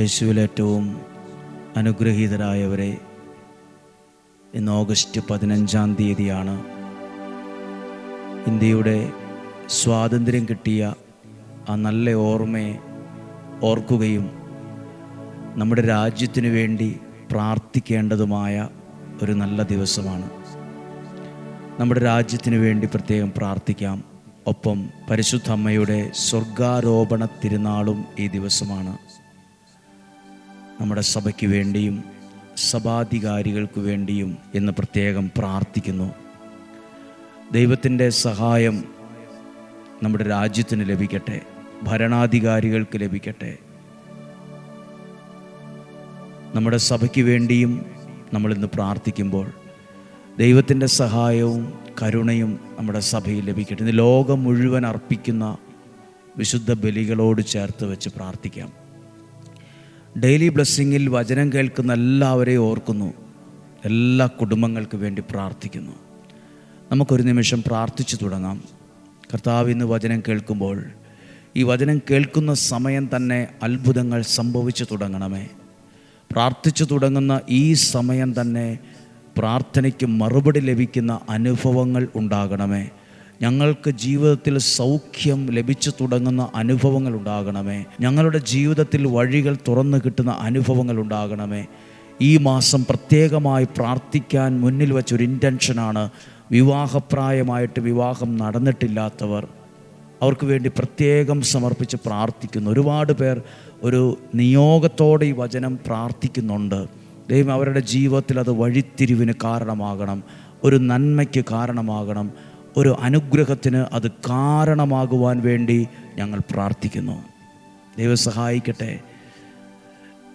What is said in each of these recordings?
യേശുവിൽ ഏറ്റവും അനുഗ്രഹീതരായവരെ ഇന്ന് ഓഗസ്റ്റ് പതിനഞ്ചാം തീയതിയാണ് ഇന്ത്യയുടെ സ്വാതന്ത്ര്യം കിട്ടിയ ആ നല്ല ഓർമ്മയെ ഓർക്കുകയും നമ്മുടെ രാജ്യത്തിന് വേണ്ടി പ്രാർത്ഥിക്കേണ്ടതുമായ ഒരു നല്ല ദിവസമാണ്. നമ്മുടെ രാജ്യത്തിന് വേണ്ടി പ്രത്യേകം പ്രാർത്ഥിക്കാം. ഒപ്പം പരിശുദ്ധ അമ്മയുടെ സ്വർഗാരോപണ തിരുനാളും ഈ ദിവസമാണ്. നമ്മുടെ സഭയ്ക്ക് വേണ്ടിയും സഭാധികാരികൾക്ക് വേണ്ടിയും എന്ന് പ്രത്യേകം പ്രാർത്ഥിക്കുന്നു. ദൈവത്തിന്റെ സഹായം നമ്മുടെ രാജ്യത്തിന് ലഭിക്കട്ടെ ഭരണാധികാരികൾക്ക് ലഭിക്കട്ടെ. നമ്മുടെ സഭയ്ക്ക് വേണ്ടിയും നമ്മളിന്ന് പ്രാർത്ഥിക്കുമ്പോൾ ദൈവത്തിന്റെ സഹായവും കരുണയും നമ്മുടെ സഭയിൽ ലഭിക്കട്ടെ. ഇന്ന് ലോകം മുഴുവൻ അർപ്പിക്കുന്ന വിശുദ്ധ ബലികളോട് ചേർത്ത് വെച്ച് പ്രാർത്ഥിക്കാം. ഡെയിലി ബ്ലെസ്സിങ്ങിൽ വചനം കേൾക്കുന്ന എല്ലാവരെയും ഓർക്കുന്നു. എല്ലാ കുടുംബങ്ങൾക്ക് വേണ്ടി പ്രാർത്ഥിക്കുന്നു. നമുക്കൊരു നിമിഷം പ്രാർത്ഥിച്ചു തുടങ്ങാം. കർത്താവ് ഇന്ന് വചനം കേൾക്കുമ്പോൾ ഈ വചനം കേൾക്കുന്ന സമയം തന്നെ അത്ഭുതങ്ങൾ സംഭവിച്ചു തുടങ്ങണമേ. പ്രാർത്ഥിച്ചു തുടങ്ങുന്ന ഈ സമയം തന്നെ പ്രാർത്ഥനയ്ക്ക് മറുപടി ലഭിക്കുന്ന അനുഭവങ്ങൾ ഉണ്ടാകണമേ. ഞങ്ങൾക്ക് ജീവിതത്തിൽ സൗഖ്യം ലഭിച്ചു തുടങ്ങുന്ന അനുഭവങ്ങൾ ഉണ്ടാകണമേ. ഞങ്ങളുടെ ജീവിതത്തിൽ വഴികൾ തുറന്നു കിട്ടുന്ന അനുഭവങ്ങൾ ഉണ്ടാകണമേ. ഈ മാസം പ്രത്യേകമായി പ്രാർത്ഥിക്കാൻ മുന്നിൽ വെച്ചൊരു ഇന്റൻഷനാണ് വിവാഹപ്രായമായിട്ട് വിവാഹം നടന്നിട്ടില്ലാത്തവർ. അവർക്ക് വേണ്ടി പ്രത്യേകം സമർപ്പിച്ച് പ്രാർത്ഥിക്കുന്നു. ഒരുപാട് പേർ ഒരു നിയോഗത്തോടെ ഈ വചനം പ്രാർത്ഥിക്കുന്നുണ്ട്. ദൈവം അവരുടെ ജീവിതത്തിൽ അത് വഴിത്തിരിവിന് കാരണമാകണം. ഒരു നന്മയ്ക്ക് കാരണമാകണം. ഒരു അനുഗ്രഹത്തിന് അത് കാരണമാകുവാൻ വേണ്ടി ഞങ്ങൾ പ്രാർത്ഥിക്കുന്നു. ദൈവം സഹായിക്കട്ടെ.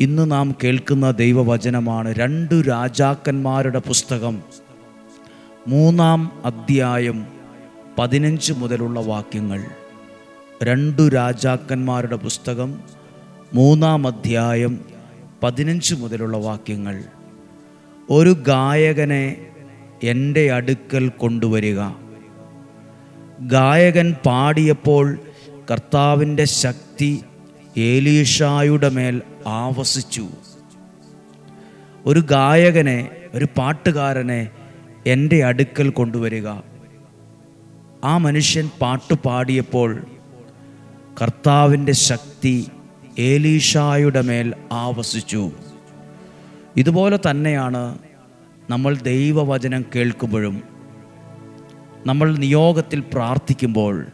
ഇന്ന് നാം കേൾക്കുന്ന ദൈവവചനമാണ് രണ്ടു രാജാക്കന്മാരുടെ പുസ്തകം മൂന്നാം അധ്യായം പതിനഞ്ച് മുതലുള്ള വാക്യങ്ങൾ. രണ്ടു രാജാക്കന്മാരുടെ പുസ്തകം മൂന്നാം അധ്യായം പതിനഞ്ച് മുതലുള്ള വാക്യങ്ങൾ. ഒരു ഗായകനെ എന്റെ അടുക്കൽ കൊണ്ടുവരിക. ഗായകൻ പാടിയപ്പോൾ കർത്താവിന്റെ ശക്തി ഏലീഷായുടെ മേൽ ആവസിച്ചു. ഒരു ഗായകനെ ഒരു പാട്ടുകാരനെ എന്റെ അടുക്കൽ കൊണ്ടുവരിക. ആ മനുഷ്യൻ പാട്ട് പാടിയപ്പോൾ കർത്താവിന്റെ ശക്തി ഏലീഷായുടെ മേൽ ആവസിച്ചു. ഇതുപോലെ തന്നെയാണ് നമ്മൾ ദൈവവചനം കേൾക്കുമ്പോഴും നമ്മൾ നിയോഗത്തിൽ പ്രാർത്ഥിക്കുമ്പോൾ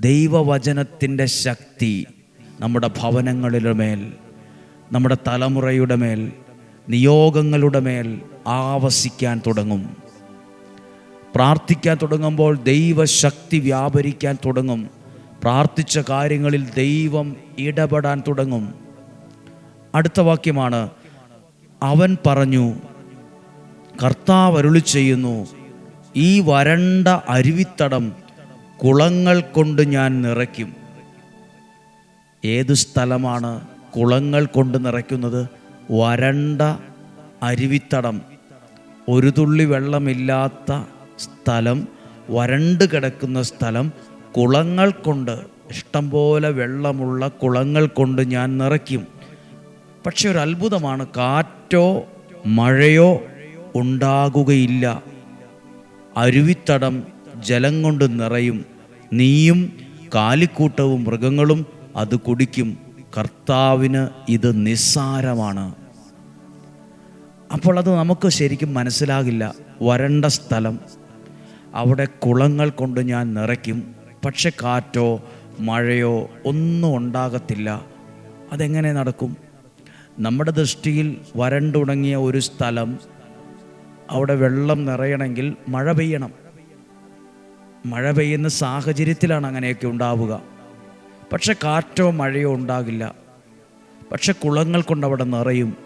ദൈവവചനത്തിന്റെ ശക്തി നമ്മുടെ ഭവനങ്ങളുടെ മേൽ നമ്മുടെ തലമുറയുടെ മേൽ നിയോഗങ്ങളുടെ മേൽ ആവസിക്കാൻ തുടങ്ങും. പ്രാർത്ഥിക്കാൻ തുടങ്ങുമ്പോൾ ദൈവശക്തി വ്യാപരിക്കാൻ തുടങ്ങും. പ്രാർത്ഥിച്ച കാര്യങ്ങളിൽ ദൈവം ഇടപെടാൻ തുടങ്ങും. അടുത്ത വാക്യമാണ് അവൻ പറഞ്ഞു കർത്താവ് അരുളി ചെയ്യുന്നു ഈ വരണ്ട അരുവിത്തടം കുളങ്ങൾ കൊണ്ട് ഞാൻ നിറയ്ക്കും. ഏത് സ്ഥലമാണ് കുളങ്ങൾ കൊണ്ട് നിറയ്ക്കുന്നത്? വരണ്ട അരുവിത്തടം. ഒരു തുള്ളി വെള്ളമില്ലാത്ത സ്ഥലം വരണ്ട് കിടക്കുന്ന സ്ഥലം കുളങ്ങൾ കൊണ്ട് ഇഷ്ടംപോലെ വെള്ളമുള്ള കുളങ്ങൾ കൊണ്ട് ഞാൻ നിറയ്ക്കും. പക്ഷെ ഒരു അത്ഭുതമാണ് കാറ്റോ മഴയോ ഉണ്ടാകുകയില്ല. അരുവിത്തടം ജലം കൊണ്ട് നിറയും. നീയും കാലിക്കൂട്ടവും മൃഗങ്ങളും അത് കുടിക്കും. കർത്താവിന് ഇത് നിസ്സാരമാണ്. അപ്പോൾ അത് നമുക്ക് ശരിക്കും മനസ്സിലാകില്ല. വരണ്ട സ്ഥലം. അവിടെ കുളങ്ങൾ കൊണ്ട് ഞാൻ നിറയ്ക്കും. പക്ഷെ കാറ്റോ മഴയോ ഒന്നും ഉണ്ടാകത്തില്ല. അതെങ്ങനെ നടക്കും? നമ്മുടെ ദൃഷ്ടിയിൽ വരണ്ടുണങ്ങിയ ഒരു സ്ഥലം അവിടെ വെള്ളം നിറയണമെങ്കിൽ മഴ പെയ്യണം. മഴ പെയ്യുന്ന സാഹചര്യത്തിലാണ് അങ്ങനെയൊക്കെ ഉണ്ടാവുക. പക്ഷെ കാറ്റോ മഴയോ ഉണ്ടാകില്ല. പക്ഷെ കുളങ്ങൾ കൊണ്ട് അവിടെ നിറയും.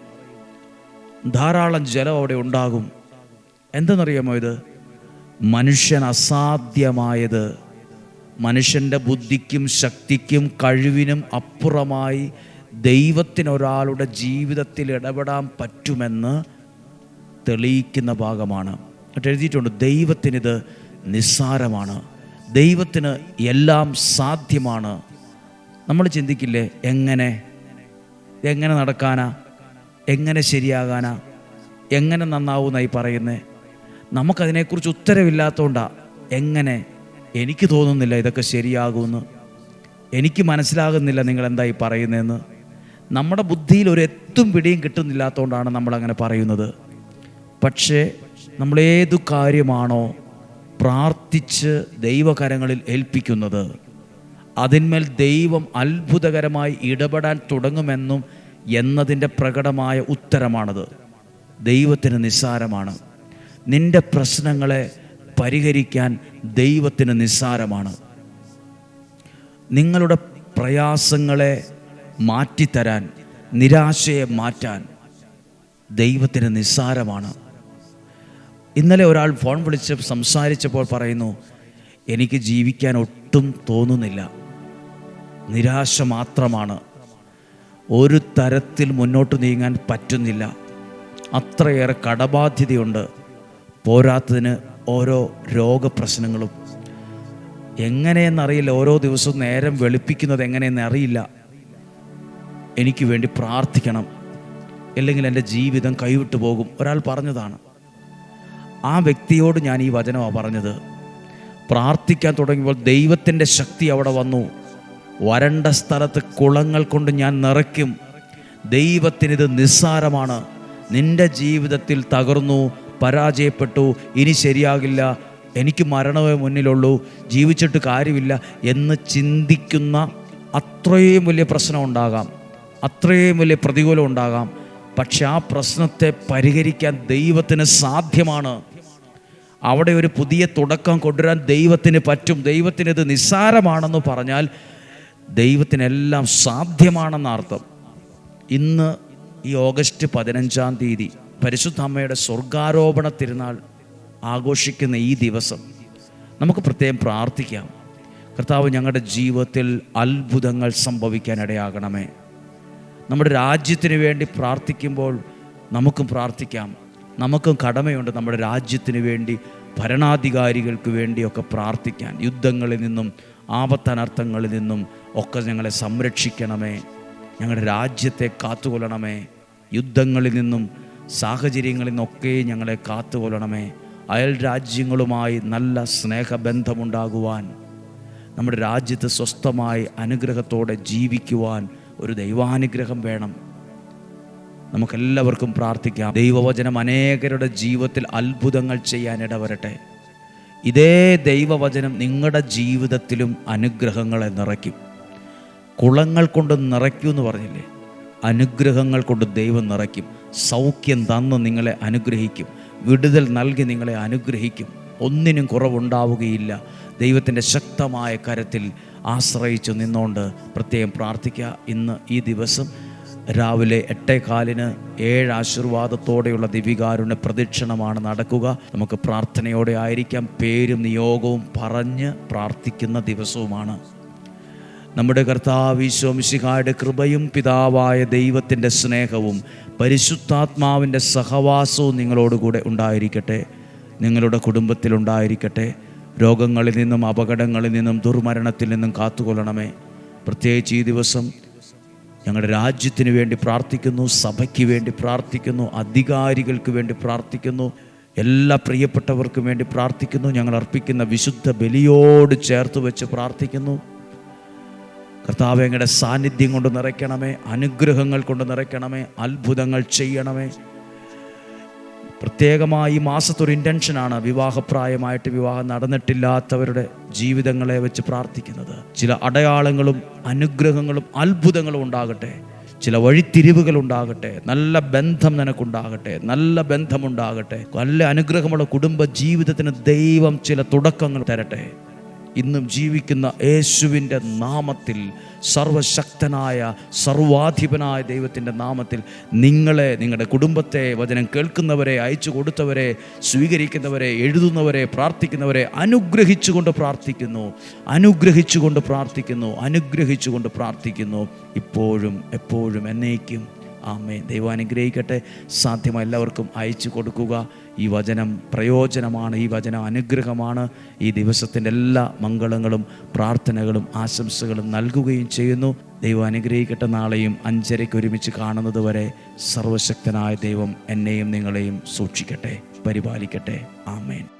ധാരാളം ജലം അവിടെ ഉണ്ടാകും. എന്തെന്നറിയാമോ ഇത്? മനുഷ്യൻ അസാധ്യമായത് മനുഷ്യന്റെ ബുദ്ധിക്കും ശക്തിക്കും കഴിവിനും അപ്പുറമായി ദൈവത്തിനൊരാളുടെ ജീവിതത്തിൽ ഇടപെടാൻ പറ്റുമെന്ന് തെളിയിക്കുന്ന ഭാഗമാണ്. എഴുതിയിട്ടുണ്ട് ദൈവത്തിനിത് നിസ്സാരമാണ്. ദൈവത്തിന് എല്ലാം സാധ്യമാണ്. നമ്മൾ ചിന്തിക്കില്ലേ എങ്ങനെ? എങ്ങനെ നടക്കാനാ? എങ്ങനെ ശരിയാകാനാ? എങ്ങനെ നന്നാവുന്നായി പറയുന്നേ? നമുക്കതിനെക്കുറിച്ച് ഉത്തരവില്ലാത്തതുകൊണ്ടാണ് എങ്ങനെ? എനിക്ക് തോന്നുന്നില്ല ഇതൊക്കെ ശരിയാകുമെന്ന് എനിക്ക് മനസ്സിലാകുന്നില്ല നിങ്ങൾ എന്തായി പറയുന്നതെന്ന് നമ്മുടെ ബുദ്ധിയിൽ ഒരു എത്തും പിടിയും കിട്ടുന്നില്ലാത്തതുകൊണ്ടാണ് നമ്മളങ്ങനെ പറയുന്നത്. പക്ഷേ നമ്മളേതു കാര്യമാണോ പ്രാർത്ഥിച്ച് ദൈവകരങ്ങളിൽ ഏൽപ്പിക്കുന്നത് അതിന്മേൽ ദൈവം അത്ഭുതകരമായി ഇടപെടാൻ തുടങ്ങുമെന്നും എന്നതിന്റെ പ്രകടമായ ഉത്തരമാണത്. ദൈവത്തിന് നിസ്സാരമാണ്. നിന്റെ പ്രശ്നങ്ങളെ പരിഹരിക്കാൻ ദൈവത്തിന് നിസ്സാരമാണ്. നിങ്ങളുടെ പ്രയാസങ്ങളെ മാറ്റിത്തരാൻ നിരാശയെ മാറ്റാൻ ദൈവത്തിന് നിസ്സാരമാണ്. ഇന്നലെ ഒരാൾ ഫോൺ വിളിച്ച് സംസാരിച്ചപ്പോൾ പറയുന്നു എനിക്ക് ജീവിക്കാൻ ഒട്ടും തോന്നുന്നില്ല. നിരാശ മാത്രമാണ്. ഒരു തരത്തിൽ മുന്നോട്ട് നീങ്ങാൻ പറ്റുന്നില്ല. അത്രയേറെ കടബാധ്യതയുണ്ട്. പോരാത്തതിന് ഓരോ രോഗപ്രശ്നങ്ങളും. എങ്ങനെയെന്നറിയില്ല. ഓരോ ദിവസവും നേരം വെളുപ്പിക്കുന്നത് എങ്ങനെയെന്ന് അറിയില്ല. എനിക്ക് വേണ്ടി പ്രാർത്ഥിക്കണം. അല്ലെങ്കിൽ എന്റെ ജീവിതം കൈവിട്ടു പോകും. ഒരാൾ പറഞ്ഞതാണ്. ആ വ്യക്തിയോട് ഞാൻ ഈ വചനമാണ് പറഞ്ഞത്. പ്രാർത്ഥിക്കാൻ തുടങ്ങിയപ്പോൾ ദൈവത്തിന്റെ ശക്തി അവിടെ വന്നു. വരണ്ട സ്ഥലത്ത് കുളങ്ങൾ കൊണ്ട് ഞാൻ നിറയ്ക്കും. ദൈവത്തിനിത് നിസ്സാരമാണ്. നിന്റെ ജീവിതത്തിൽ തകർന്നു പരാജയപ്പെട്ടു ഇനി ശരിയാകില്ല. എനിക്ക് മരണമേ മുന്നിലുള്ളൂ ജീവിച്ചിട്ട് കാര്യമില്ല എന്ന് ചിന്തിക്കുന്ന അത്രയും വലിയ പ്രശ്നം ഉണ്ടാകാം. അത്രയും വലിയ പ്രതികൂലം ഉണ്ടാകാം. പക്ഷെ ആ പ്രശ്നത്തെ പരിഹരിക്കാൻ ദൈവത്തിന് സാധ്യമാണ്. അവിടെ ഒരു പുതിയ തുടക്കം കൊണ്ടുവരാൻ ദൈവത്തിന് പറ്റും. ദൈവത്തിന് ഇത് നിസ്സാരമാണെന്ന് പറഞ്ഞാൽ ദൈവത്തിനെല്ലാം സാധ്യമാണെന്ന അർത്ഥം. ഇന്ന് ഈ ഓഗസ്റ്റ് പതിനഞ്ചാം തീയതി പരിശുദ്ധ അമ്മയുടെ സ്വർഗാരോപണ തിരുനാൾ ആഘോഷിക്കുന്ന ഈ ദിവസം നമുക്ക് പ്രത്യേകം പ്രാർത്ഥിക്കാം. കർത്താവ് ഞങ്ങളുടെ ജീവിതത്തിൽ അത്ഭുതങ്ങൾ സംഭവിക്കാനിടയാകണമേ. നമ്മുടെ രാജ്യത്തിന് വേണ്ടി പ്രാർത്ഥിക്കുമ്പോൾ നമുക്കും പ്രാർത്ഥിക്കാം. നമുക്കും കടമയുണ്ട് നമ്മുടെ രാജ്യത്തിന് വേണ്ടി ഭരണാധികാരികൾക്ക് വേണ്ടിയൊക്കെ പ്രാർത്ഥിക്കാൻ. യുദ്ധങ്ങളിൽ നിന്നും ആപത്തനർത്ഥങ്ങളിൽ നിന്നും ഒക്കെ ഞങ്ങളെ സംരക്ഷിക്കണമേ. ഞങ്ങളുടെ രാജ്യത്തെ കാത്തുകൊള്ളണമേ. യുദ്ധങ്ങളിൽ നിന്നും സാഹചര്യങ്ങളിൽ നിന്നൊക്കെ ഞങ്ങളെ കാത്തുകൊള്ളണമേ. അയൽ രാജ്യങ്ങളുമായി നല്ല സ്നേഹബന്ധമുണ്ടാകുവാൻ നമ്മുടെ രാജ്യത്ത് സ്വസ്ഥമായി അനുഗ്രഹത്തോടെ ജീവിക്കുവാൻ ഒരു ദൈവാനുഗ്രഹം വേണം. നമുക്കെല്ലാവർക്കും പ്രാർത്ഥിക്കാം. ദൈവവചനം അനേകരുടെ ജീവിതത്തിൽ അത്ഭുതങ്ങൾ ചെയ്യാൻ ഇടവരട്ടെ. ഇതേ ദൈവവചനം നിങ്ങളുടെ ജീവിതത്തിലും അനുഗ്രഹങ്ങളെ നിറയ്ക്കും. കുളങ്ങൾ കൊണ്ട് നിറയ്ക്കൂ എന്ന് പറഞ്ഞില്ലേ? അനുഗ്രഹങ്ങൾ കൊണ്ട് ദൈവം നിറയ്ക്കും. സൗഖ്യം തന്ന് നിങ്ങളെ അനുഗ്രഹിക്കും. വിടുതൽ നൽകി നിങ്ങളെ അനുഗ്രഹിക്കും. ഒന്നിനും കുറവുണ്ടാവുകയില്ല. ദൈവത്തിന്റെ ശക്തമായ കരത്തിൽ ആശ്രയിച്ചു നിന്നുകൊണ്ട് പ്രത്യേകം പ്രാർത്ഥിക്കുക. ഇന്ന് ഈ ദിവസം രാവിലെ എട്ടേകാലിന് ഏഴ് ആശീർവാദത്തോടെയുള്ള ദിവികാരുണ്യ പ്രദക്ഷിണമാണ് നടക്കുക. നമുക്ക് പ്രാർത്ഥനയോടെ ആയിരിക്കാം. പേരും നിയോഗവും പറഞ്ഞ് പ്രാർത്ഥിക്കുന്ന ദിവസവുമാണ്. നമ്മുടെ കർത്താവ് ഈശോമിശിഹായുടെ കൃപയും പിതാവായ ദൈവത്തിന്റെ സ്നേഹവും പരിശുദ്ധാത്മാവിന്റെ സഹവാസവും നിങ്ങളോടുകൂടെ ഉണ്ടായിരിക്കട്ടെ. നിങ്ങളുടെ കുടുംബത്തിലുണ്ടായിരിക്കട്ടെ രോഗങ്ങളിൽ നിന്നും അപകടങ്ങളിൽ നിന്നും ദുർമരണത്തിൽ നിന്നും കാത്തുകൊള്ളണമേ. പ്രത്യേകിച്ച് ഈ ദിവസം ഞങ്ങളുടെ രാജ്യത്തിന് വേണ്ടി പ്രാർത്ഥിക്കുന്നു സഭയ്ക്ക് വേണ്ടി പ്രാർത്ഥിക്കുന്നു അധികാരികൾക്ക് വേണ്ടി പ്രാർത്ഥിക്കുന്നു എല്ലാ പ്രിയപ്പെട്ടവർക്കും വേണ്ടി പ്രാർത്ഥിക്കുന്നു. ഞങ്ങൾ അർപ്പിക്കുന്ന വിശുദ്ധ ബലിയോട് ചേർത്ത് വെച്ച് പ്രാർത്ഥിക്കുന്നു. കർത്താവ് ഞങ്ങളുടെ സാന്നിധ്യം കൊണ്ട് നിറയ്ക്കണമേ അനുഗ്രഹങ്ങൾ കൊണ്ട് നിറയ്ക്കണമേ അത്ഭുതങ്ങൾ ചെയ്യണമേ. പ്രത്യേകമായി ഈ മാസത്തൊരു ഇന്റൻഷനാണ് വിവാഹപ്രായമായിട്ട് വിവാഹം നടന്നിട്ടില്ലാത്തവരുടെ ജീവിതങ്ങളെ വെച്ച് പ്രാർത്ഥിക്കുന്നത്. ചില അടയാളങ്ങളും അനുഗ്രഹങ്ങളും അത്ഭുതങ്ങളും ഉണ്ടാകട്ടെ. ചില വഴിത്തിരിവുകൾ ഉണ്ടാകട്ടെ. നല്ല ബന്ധം നിനക്കുണ്ടാകട്ടെ. നല്ല ബന്ധമുണ്ടാകട്ടെ. നല്ല അനുഗ്രഹമുള്ള കുടുംബ ജീവിതത്തിന് ദൈവം ചില തുടക്കങ്ങൾ തരട്ടെ. ഇന്നും ജീവിക്കുന്ന യേശുവിന്റെ നാമത്തിൽ സർവശക്തനായ സർവാധിപനായ ദൈവത്തിന്റെ നാമത്തിൽ നിങ്ങളെ നിങ്ങളുടെ കുടുംബത്തെ വചനം കേൾക്കുന്നവരെ അയച്ചു കൊടുത്തവരെ സ്വീകരിക്കുന്നവരെ എഴുതുന്നവരെ പ്രാർത്ഥിക്കുന്നവരെ അനുഗ്രഹിച്ചുകൊണ്ട് പ്രാർത്ഥിക്കുന്നു. അനുഗ്രഹിച്ചുകൊണ്ട് പ്രാർത്ഥിക്കുന്നു. അനുഗ്രഹിച്ചുകൊണ്ട് പ്രാർത്ഥിക്കുന്നു. ഇപ്പോഴും എപ്പോഴും എന്നേക്കും. ആമേ ദൈവം അനുഗ്രഹിക്കട്ടെ. സാധ്യമായ എല്ലാവർക്കും അയച്ചു കൊടുക്കുക. ഈ വചനം പ്രയോജനമാണ് ഈ വചനം അനുഗ്രഹമാണ്. ഈ ദിവസത്തിന്റെ എല്ലാ മംഗളങ്ങളും പ്രാർത്ഥനകളും ആശംസകളും നൽകുകയും ചെയ്യുന്നു. ദൈവം അനുഗ്രഹിക്കട്ടെ. നാളെയും അഞ്ചരയ്ക്ക് ഒരുമിച്ച് കാണുന്നത് വരെ സർവശക്തനായ ദൈവം എന്നെയും നിങ്ങളെയും സൂക്ഷിക്കട്ടെ പരിപാലിക്കട്ടെ. ആമേൻ.